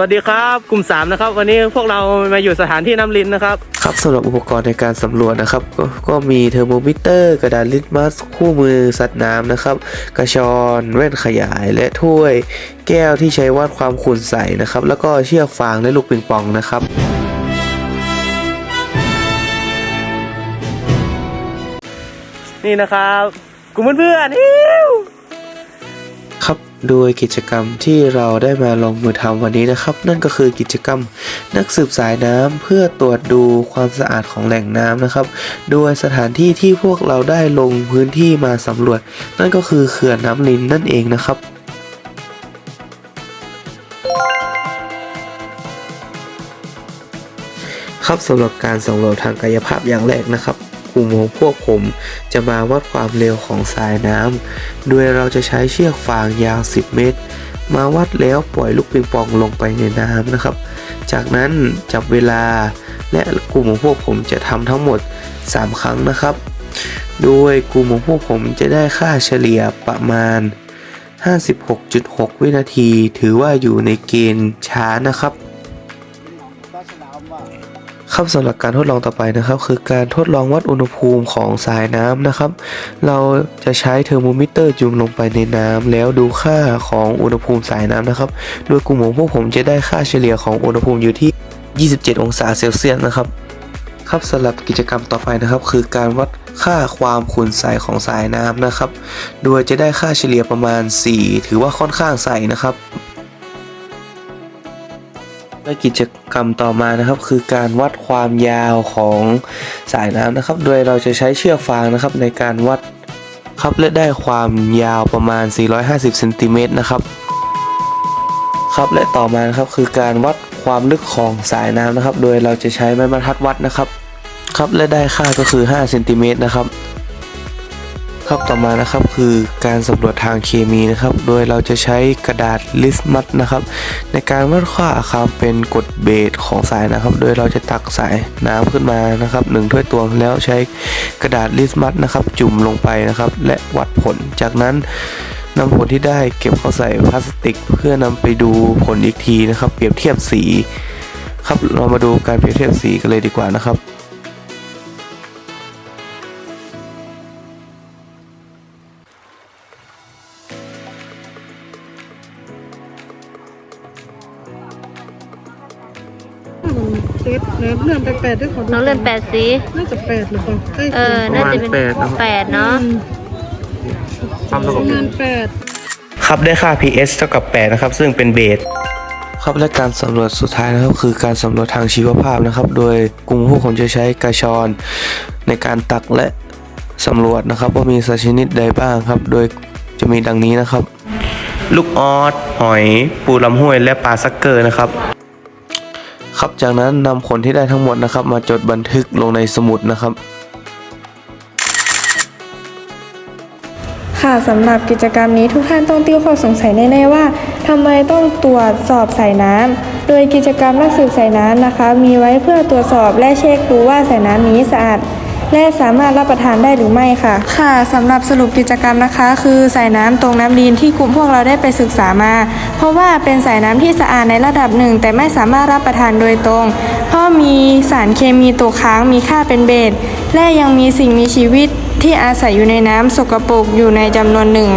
วัสดีครับกลุ่ม 3 นะครับ วันนี้พวกเรามาอยู่สถานที่น้ำลินนะครับ ครับสำหรับอุปกรณ์ในการสำรวจนะครับก็ก็มีเทอร์โมมิเตอร์ กระดาษลิตมัสคู่มือสัตว์น้ำนะครับ กระชอนแว่นขยายและถ้วย แก้วที่ใช้วัดความขุ่นใสนะครับ แล้วก็เชือกฟางและลูกปิงปองนะครับนี่นะครับกลุ่มเพื่อนๆอิ๊วครับ โดยกิจกรรมที่เราได้มาลงมือทำวันนี้นะครับ นั่นก็คือกิจกรรมนักสืบสายน้ำเพื่อตรวจดูความสะอาดของแหล่งน้ำนะครับ โดยสถานที่ที่พวกเราได้ลงพื้นที่มาสำรวจ นั่นก็คือเขื่อนน้ำลินนั่นเองนะครับครับสำหรับการสำรวจทางกายภาพอย่างแรกนะครับ กลุ่มของพวกผม จะมาวัดความเร็วของสายน้ำ โดยเราจะใช้เชือกฟางยาว 10 เมตร มาวัดแล้วปล่อยลูกปิงปองลงไปในน้ำนะครับ จากนั้นจับเวลาและกลุ่มของพวกผมจะทำทั้งหมด 3 ครั้งนะครับ โดยกลุ่มของพวกผมจะได้ค่าเฉลี่ยประมาณ 56.6 วินาที ถือว่าอยู่ในเกณฑ์ช้านะครับ ครับสำหรับการทดลองต่อไปนะครับ คือการทดลองวัดอุณหภูมิของสายน้ำนะครับ เราจะใช้เทอร์โมมิเตอร์จุ่มลงไปในน้ำแล้วดูค่าของอุณหภูมิสายน้ำนะครับ โดยกลุ่มของพวกผมจะได้ค่าเฉลี่ยของอุณหภูมิอยู่ที่ 27 องศาเซลเซียสนะครับครับสำหรับกิจกรรมต่อไปนะครับ คือการวัดค่าความขุ่นใสของสายน้ำนะครับ โดยจะได้ค่าเฉลี่ยประมาณ 4 ถือว่าค่อนข้างใสนะครับ และกิจกรรมต่อมานะครับคือการวัดความยาวของสายน้ำนะครับ โดยเราจะใช้เชือกฟางนะครับในการวัดครับและได้ความยาวประมาณ 450เซนติเมตรนะครับครับและต่อมานะครับคือการวัดความลึกของสายน้ำนะครับ โดยเราจะใช้ไม้บรรทัดวัดนะครับ ครับและได้ค่าก็คือ5เซนติเมตรนะครับ ครับต่อมานะครับคือการสำรวจทางเคมีนะครับ โดยเราจะใช้กระดาษลิสมัสนะครับ ในการวัดค่าความเป็นกรดเบสของสายนะครับ โดยเราจะตักสายน้ำขึ้นมานะครับหนึ่งถ้วยตวงแล้วใช้กระดาษลิสมัสนะครับ จุ่มลงไปนะครับ และวัดผลจากนั้นนำผลที่ได้เก็บเข้าใส่พลาสติก เพื่อนำไปดูผลอีกทีนะครับ เปรียบเทียบสี ครับเรามาดูการเปรียบเทียบสีกันเลยดีกว่านะครับ ซฟแล้วเลื่อนไปแปดด้วยขอดูน้องเลื่อนแปดสีน่าจะแปดหรือเปล่าใกล้เออน่าจะเป็นประมาณแปดนะครับแปดเนาะ ความปเท่ากับระมาณแปดครับได้ค่า pH เท่ากับ 8 นะครับ ซึ่งเป็นเบส ครับและการสำรวจสุดท้ายนะครับคือการสำรวจทางชีวภาพนะครับ โดยกลุ่มพวกผมจะใช้กระชอนในการตักและสำรวจนะครับว่ามีสัตว์ชนิดใดบ้างครับ โดยจะมีดังนี้นะครับ ลูกออสหอย ปูลำห้วยและปลาซักเกอร์นะครับ ครับจากนั้นนำผลที่ได้ทั้งหมดนะครับ มาจดบันทึกลงในสมุดนะครับ ค่ะสำหรับกิจกรรมนี้ทุกท่านต้องติ้วข้อสงสัยแน่ๆว่าทำไมต้องตรวจสอบสายน้ำโดยกิจกรรมนักสืบสายน้ำนะคะ มีไว้เพื่อตรวจสอบและเช็คดูว่าสายน้ำนี้สะอาด และสามารถรับประทานได้หรือไม่ค่ะ ค่ะสำหรับสรุปกิจกรรมนะคะ คือสายน้ำตรงน้ำดีนที่กลุ่มพวกเราได้ไปศึกษามา เพราะว่าเป็นสายน้ำที่สะอาดในระดับหนึ่ง แต่ไม่สามารถรับประทานโดยตรง เพราะมีสารเคมีตกค้างมีค่าเป็นเบสและยังมีสิ่งมีชีวิตที่อาศัยอยู่ในน้ำสกปรกอยู่ในจำนวนหนึ่ง